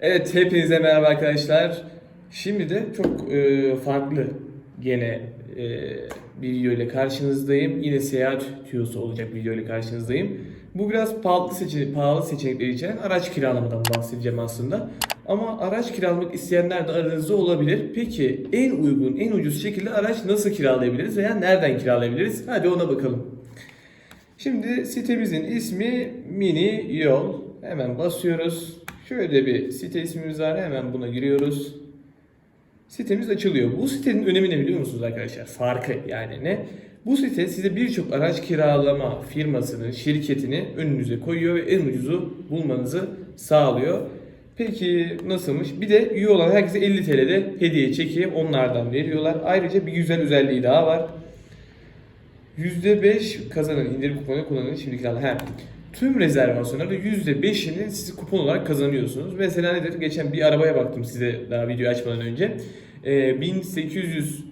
Evet hepinize merhaba arkadaşlar. Şimdi de çok e, farklı gene e, bir video ile karşınızdayım. Yine seyahat tüyosu olacak video ile karşınızdayım. Bu biraz pahalı, seçenek, pahalı seçenekleri içeren araç kiralamadan bahsedeceğim aslında. Ama araç kiralamak isteyenler de aranızda olabilir. Peki en uygun, en ucuz şekilde araç nasıl kiralayabiliriz veya nereden kiralayabiliriz? Hadi ona bakalım. Şimdi sitemizin ismi Mini Yol. Hemen basıyoruz. Şöyle bir site ismimiz var. Hemen buna giriyoruz. Sitemiz açılıyor. Bu sitenin önemi ne biliyor musunuz arkadaşlar? Farkı yani ne? Bu site size birçok araç kiralama firmasının, şirketini önünüze koyuyor ve en ucuzu bulmanızı sağlıyor. Peki nasılmış? Bir de üye olan herkese 50 TL'de hediye çeki onlardan veriyorlar. Ayrıca bir güzel özelliği daha var. %5 kazanan indirim kuponu kullanın şimdiki alın. He. Tüm rezervasyonlarda %5'ini siz kupon olarak kazanıyorsunuz. Mesela nedir? Geçen bir arabaya baktım size daha video açmadan önce. Ee, 1800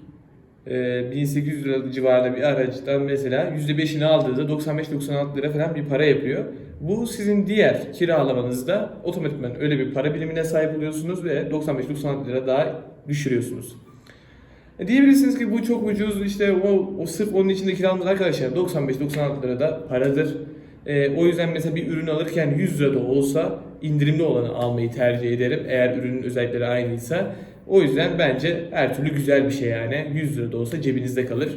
e, 1800 lira civarında bir araçtan mesela %5'ini aldığınızda 95-96 lira falan bir para yapıyor. Bu sizin diğer kiralamanızda otomatikman öyle bir para birimine sahip oluyorsunuz ve 95-96 lira daha düşürüyorsunuz. E diyebilirsiniz ki bu çok ucuz işte o, o sırf onun içinde kiralanır arkadaşlar 95-96 lira da paradır. E, o yüzden mesela bir ürün alırken 100 lira da olsa indirimli olanı almayı tercih ederim eğer ürünün özellikleri aynıysa. O yüzden bence her türlü güzel bir şey yani 100 lira da olsa cebinizde kalır.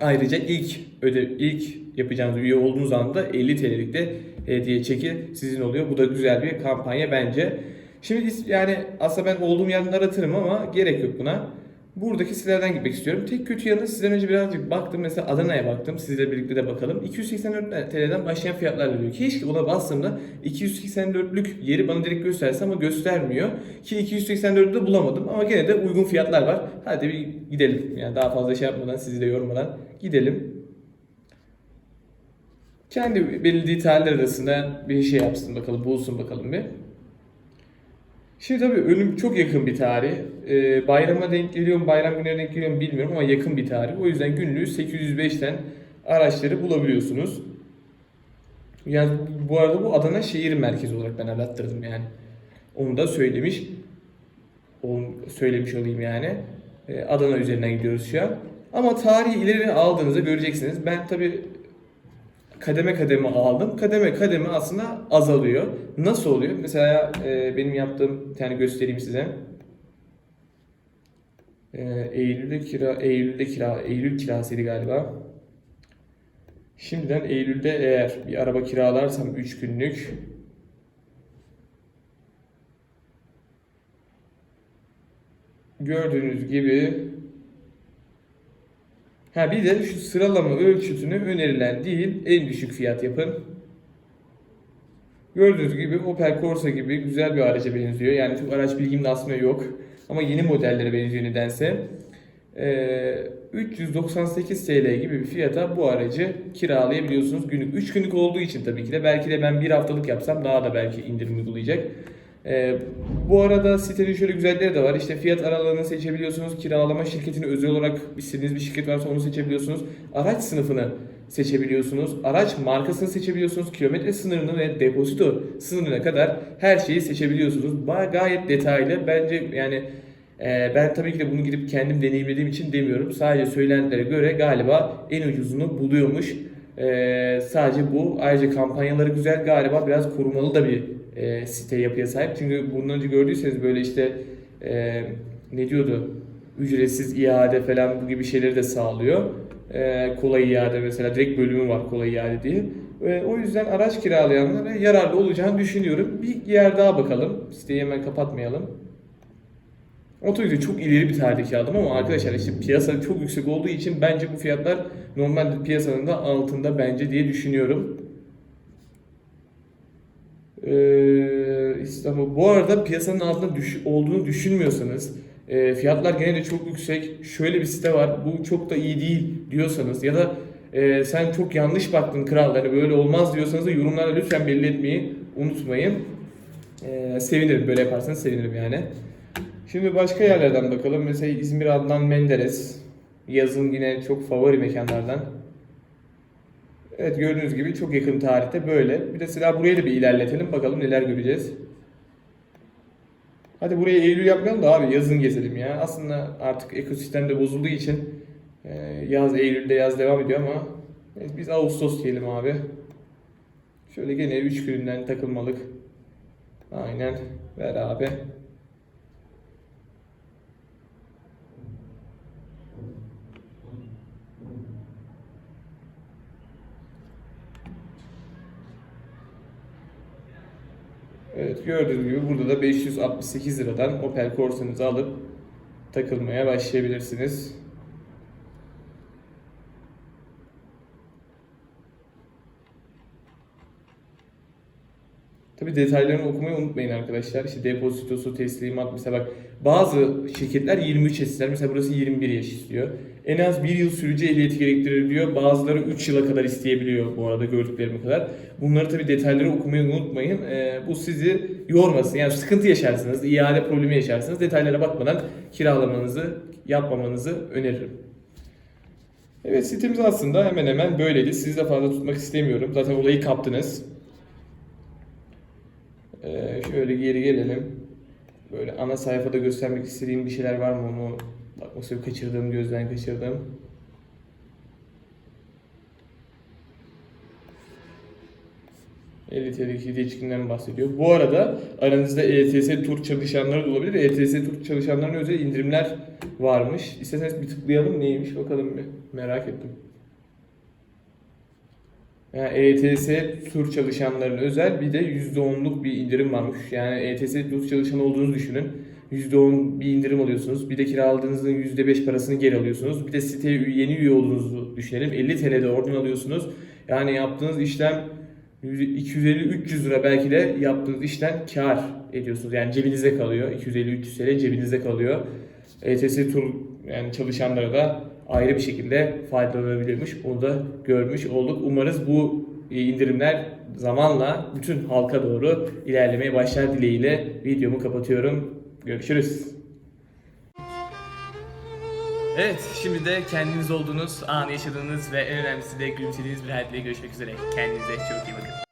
Ayrıca ilk öde ilk yapacağınız üye olduğunuz anda 50 TL'lik de hediye çeki sizin oluyor. Bu da güzel bir kampanya bence. Şimdi yani aslında ben olduğum yerden aratırım ama gerek yok buna. Buradaki sitelerden gitmek istiyorum. Tek kötü yanı sizden önce birazcık baktım. Mesela Adana'ya baktım. Sizle birlikte de bakalım. 284 TL'den başlayan fiyatlar veriyor. Keşke ona bastığımda 284'lük yeri bana direkt gösterse ama göstermiyor. Ki 284'ü de bulamadım ama gene de uygun fiyatlar var. Hadi bir gidelim. Yani daha fazla şey yapmadan, sizi de yormadan gidelim. Kendi belirlediği tarihler arasında bir şey yapsın bakalım, bulsun bakalım bir. Şimdi tabii ölüm çok yakın bir tarih. Ee, bayrama denk geliyor mu, bayram günlerine denk geliyor mu bilmiyorum ama yakın bir tarih. O yüzden günlüğü 805'ten araçları bulabiliyorsunuz. Yani bu arada bu Adana şehir merkezi olarak ben arattırdım yani. Onu da söylemiş. Onu söylemiş olayım yani. Ee, Adana üzerinden gidiyoruz şu an. Ama tarihi ileri aldığınızda göreceksiniz. Ben tabii kademe kademe aldım. Kademe kademe aslında azalıyor. Nasıl oluyor? Mesela e, benim yaptığım bir tane göstereyim size. E, Eylül'de kira, Eylül'de kira, Eylül kirasıydı galiba. Şimdiden Eylül'de eğer bir araba kiralarsam 3 günlük gördüğünüz gibi Ha bir de şu sıralama ölçütünü önerilen değil en düşük fiyat yapın. Gördüğünüz gibi Opel Corsa gibi güzel bir araca benziyor. Yani çok araç bilgim de aslında yok. Ama yeni modellere benziyor nedense. Ee, 398 TL gibi bir fiyata bu aracı kiralayabiliyorsunuz günlük. 3 günlük olduğu için tabii ki de belki de ben bir haftalık yapsam daha da belki indirim uygulayacak. Ee, bu arada sitenin şöyle güzellikleri de var. İşte fiyat aralığını seçebiliyorsunuz. Kiralama şirketini özel olarak istediğiniz bir şirket varsa onu seçebiliyorsunuz. Araç sınıfını seçebiliyorsunuz. Araç markasını seçebiliyorsunuz. Kilometre sınırını ve depozito sınırına kadar her şeyi seçebiliyorsunuz. Ba- Gayet detaylı. Bence yani e, ben tabii ki de bunu gidip kendim deneyimlediğim için demiyorum. Sadece söylenenlere göre galiba en ucuzunu buluyormuş. E, sadece bu. Ayrıca kampanyaları güzel. Galiba biraz korumalı da bir e, site yapıya sahip. Çünkü bundan önce gördüyseniz böyle işte e, ne diyordu? Ücretsiz iade falan bu gibi şeyleri de sağlıyor. E, kolay iade mesela direkt bölümü var kolay iade diye. E, o yüzden araç kiralayanlara yararlı olacağını düşünüyorum. Bir yer daha bakalım. Siteyi hemen kapatmayalım. Otobüsü çok ileri bir tarihteki aldım ama arkadaşlar işte piyasa çok yüksek olduğu için bence bu fiyatlar normal piyasanın da altında bence diye düşünüyorum. Ee, İstanbul. Bu arada piyasanın altında düş, olduğunu düşünmüyorsanız e, fiyatlar gene de çok yüksek. Şöyle bir site var. Bu çok da iyi değil diyorsanız ya da e, sen çok yanlış baktın kral hani böyle olmaz diyorsanız da yorumlarda lütfen belli etmeyi unutmayın. E, sevinirim böyle yaparsanız sevinirim yani. Şimdi başka yerlerden bakalım. Mesela İzmir Adnan Menderes. Yazın yine çok favori mekanlardan. Evet gördüğünüz gibi çok yakın tarihte böyle. Bir de silah buraya da bir ilerletelim bakalım neler göreceğiz. Hadi buraya Eylül yapmayalım da abi yazın gezelim ya. Aslında artık ekosistem de bozulduğu için e, yaz Eylül'de yaz devam ediyor ama neyse, biz Ağustos diyelim abi. Şöyle gene 3 gününden takılmalık. Aynen. Ver abi. Evet gördüğünüz gibi burada da 568 liradan Opel Corsa'nızı alıp takılmaya başlayabilirsiniz. Tabi detaylarını okumayı unutmayın arkadaşlar. İşte depozitosu, teslimat mesela bak bazı şirketler 23 yaş ister. Mesela burası 21 yaş istiyor. En az 1 yıl sürücü ehliyeti gerektirir diyor. Bazıları 3 yıla kadar isteyebiliyor bu arada gördüklerime kadar. Bunları tabi detayları okumayı unutmayın. Ee, bu sizi yormasın. Yani sıkıntı yaşarsınız, iade problemi yaşarsınız. Detaylara bakmadan kiralamanızı yapmamanızı öneririm. Evet sitemiz aslında hemen hemen böyleydi. Sizi de fazla tutmak istemiyorum. Zaten olayı kaptınız. Ee, şöyle geri gelelim. Böyle ana sayfada göstermek istediğim bir şeyler var mı onu bak mesela kaçırdığım gözden kaçırdım. ELT'deki geçkinden bahsediyor. Bu arada aranızda ETS tur çalışanları da olabilir. ETS tur çalışanlarına özel indirimler varmış. İsterseniz bir tıklayalım neymiş bakalım bir. Merak ettim. Yani ETS tur çalışanların özel bir de %10'luk bir indirim varmış. Yani ETS tur çalışanı olduğunuzu düşünün. %10 bir indirim alıyorsunuz. Bir de kiraladığınızın %5 parasını geri alıyorsunuz. Bir de siteye yeni üye olduğunuzu düşünelim. 50 TL'de oradan alıyorsunuz. Yani yaptığınız işlem 250-300 lira belki de yaptığınız işten kar ediyorsunuz. Yani cebinizde kalıyor. 250-300 TL cebinizde kalıyor. ETS tur yani çalışanlara da ayrı bir şekilde faydalanabilirmiş. Onu da görmüş olduk. Umarız bu indirimler zamanla bütün halka doğru ilerlemeye başlar dileğiyle videomu kapatıyorum. Görüşürüz. Evet, şimdi de kendiniz olduğunuz, anı yaşadığınız ve en önemlisi de gülümsediğiniz bir hayatta görüşmek üzere. Kendinize çok iyi bakın.